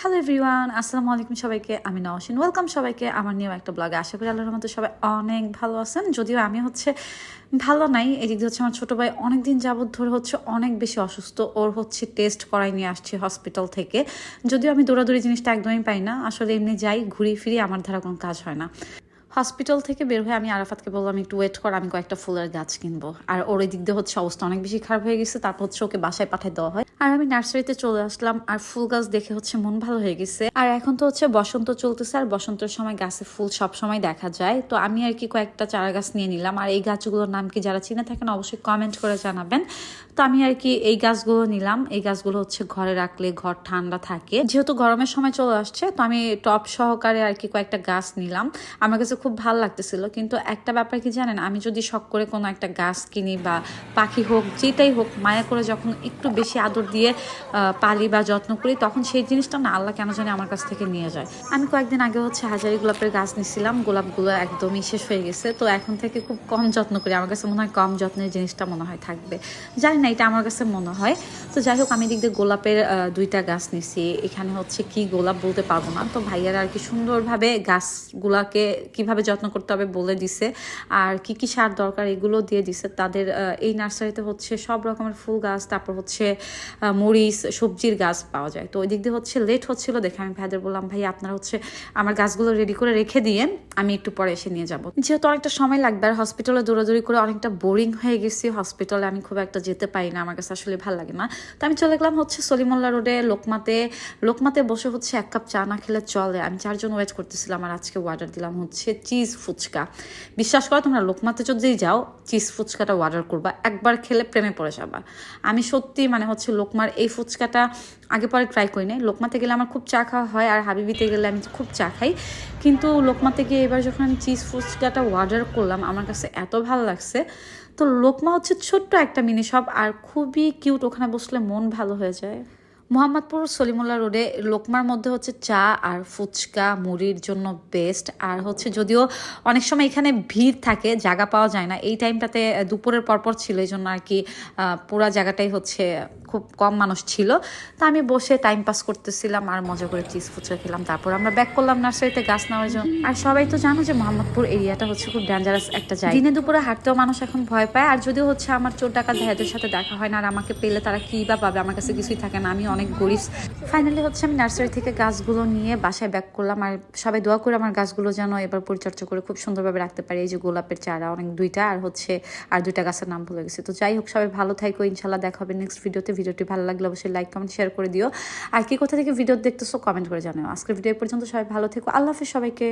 Hello everyone আসসালামু আলাইকুম সবাইকে, আমি নওশিন। ওয়েলকাম সবাইকে আমার নিয়েও একটা ব্লগে আশা করি আল্লাহর মতো সবাই অনেক ভালো আছেন। যদিও আমি হচ্ছে ভালো নাই, এদিক হচ্ছে আমার ছোটো ভাই অনেক দিন যাবৎ ধরে হচ্ছে অনেক বেশি অসুস্থ। ওর হচ্ছে টেস্ট করাই নিয়ে আসছি হসপিটাল থেকে। যদিও আমি দৌড়াদৌড়ি জিনিসটা একদমই পাই না, আসলে এমনি যাই, ঘুরি ফিরি, আমার ধারা কোনো কাজ হয় না। হসপিটাল থেকে বের হয়ে আমি আরাফাতকে বললাম, একটু ওয়েট কর, আমি কয়েকটা ফুলের গাছ কিনবো। আর ওর ওই দিক দিয়ে হচ্ছে অবস্থা অনেক বেশি খারাপ হয়ে গেছে। তারপর হচ্ছে ওকে বাসায় পাঠিয়ে দেওয়া হয়। আর আমি নার্সারিতে চলে আসলাম, আর ফুল গাছ দেখে হচ্ছে মন ভালো হয়ে গেছে। আর এখন তো হচ্ছে বসন্ত চলতেছে, আর বসন্তের সময় গাছে ফুল সব সময় দেখা যায়। তো আমি আর কি কয়েকটা চারা গাছ নিয়ে নিলাম। আর এই গাছগুলোর নাম কি যারা চিনে থাকেন অবশ্যই কমেন্ট করে জানাবেন। তো আমি আর কি এই গাছগুলো নিলাম। এই গাছগুলো হচ্ছে ঘরে রাখলে ঘর ঠান্ডা থাকে। যেহেতু গরমের সময় চলে আসছে, তো আমি টপ সহকারে আর কি কয়েকটা গাছ নিলাম। আমার কাছে খুব ভালো লাগতেছিল, কিন্তু একটা ব্যাপার কি জানেন? আমি যদি শখ করে কোনো একটা গাছ কিনি বা পাখি হোক, যেটাই হোক, মায়া করে যখন একটু বেশি আদর দিয়ে পালি বা যত্ন করি, তখন সেই জিনিসটা না আল্লাহ কেন জানি আমার কাছ থেকে নিয়ে যায়। আমি কয়েকদিন আগে হচ্ছে হাজারি গোলাপের গাছ নিছিলাম, গোলাপগুলো একদমই শেষ হয়ে গেছে, তো এখন থেকে খুব কম যত্ন করি। আমার কাছে মনে হয় কম যত্নের জিনিসটা মনে হয় থাকবে। জানি না, এটা আমার কাছে মনে হয়। তো যাই হোক, আমি দিক দিয়ে গোলাপের দুইটা গাছ নিছি। এখানে হচ্ছে কি গোলাপ বলতে পারব না। তো ভাইয়ারা আর কি সুন্দরভাবে গাছগুলাকে কীভাবে যত্ন করতে হবে বলে দিছে। আর কি কি সার দরকার এগুলো দিয়ে দিছে। তাদের এই নার্সারিতে হচ্ছে সব রকমের ফুল গাছ, তারপর হচ্ছে মরিচ, সবজির গাছ পাওয়া যায়। তো ওই দিক দিয়ে হচ্ছে লেট হচ্ছিল দেখে আমি ভাইদের বললাম ভাই আপনারা হচ্ছে আমার গাছগুলো রেডি করে রেখে দিয়ে আমি একটু পরে এসে নিয়ে যাব। যেহেতু অনেকটা সময় লাগবে আর হসপিটালে দৌড়াদৌড়ি করে অনেকটা বোরিং হয়ে গেছি হসপিটালে আমি খুব একটা যেতে পারি না, আমার কাছে আসলে ভালো লাগে না। তো আমি চলে গেলাম হচ্ছে সলিমুল্লা রোডে লোকমাতে লোকমাতে বসে হচ্ছে এক কাপ চা না খেলে চলে। আমি চারজন ওয়েট করতেছিলাম আর আজকে অর্ডার দিলাম হচ্ছে চিজ ফুচকা। বিশ্বাস করো তোমরা, লোকমাতে যদি যাও চিজ ফুচকাটা অর্ডার করবা, একবার খেলে প্রেমে পড়ে যাবা। আমি সত্যি মানে হচ্ছে লোকমার এই ফুচকাটা আগে পরে ট্রাই করি নাই লোকমাতে গেলে আমার খুব চা খাওয়া হয় আর হাবিবিতে গেলে আমি খুব চা খাই। কিন্তু লোকমাতে গিয়ে এবার যখন আমি চিজ ফুচকাটা অর্ডার করলাম, আমার কাছে এত ভালো লাগছে। তো লোকমা হচ্ছে ছোট্ট একটা মিনি শপ আর খুবই কিউট ওখানে বসলে মন ভালো হয়ে যায়। মোহাম্মদপুর সলিমুল্লাহ রোডে লোকমার মধ্যে হচ্ছে চা আর ফুচকা মুড়ির জন্য বেস্ট আর হচ্ছে যদিও অনেক সময় এখানে ভিড় থাকে, জায়গা পাওয়া যায় না। এই টাইমটাতে দুপুরের পরপর ছিল, এই জন্য আর কি পুরা জায়গাটাই হচ্ছে খুব কম মানুষ ছিল। তা আমি বসে টাইম পাস করতেছিলাম আর মজা করে চিজ ফুচকা খেলাম। তারপর আমরা ব্যাক করলাম নার্সারিতে গাছ নেওয়ার জন্য। আর সবাই তো জানো যে মোহাম্মদপুর এরিয়াটা হচ্ছে খুব ডেঞ্জারাস একটা জায়গা। দিনে দুপুরে হাঁটতেও মানুষ এখন ভয় পায়। আর যদিও হচ্ছে আমার চোর ডাকাত ভাইয়াদের সাথে দেখা হয় না, আর আমাকে পেলে তারা কী বা পাবে? আমার কাছে কিছুই থাকে না। আমি অনেক গরিব। ফাইনালি হচ্ছে আমি নার্সারি থেকে গাছগুলো নিয়ে বাসায় ব্যাক করলাম। আর সবাই দোয়া করে আমার গাছগুলো যেন এবার পরিচর্যা করে খুব সুন্দরভাবে রাখতে পারি। এই যে গোলাপের চারা, অনেক দুইটা, আর হচ্ছে, আর দুইটা গাছের নাম ভুলে গেছি। তো যাই হোক, সবাই ভালো থাকো। ইনশাল্লাহ দেখা হবে নেক্সট ভিডিওতে ভিডিওটি ভালো লাগলে অবশ্যই লাইক কমেন্ট শেয়ার করে দিও। আর কি কোথা থেকে ভিডিও দেখতেছো কমেন্ট করে জানাও। আজকের ভিডিও পর্যন্ত, সবাই ভালো থেকো। আল্লাহ হাফিজ সবাইকে।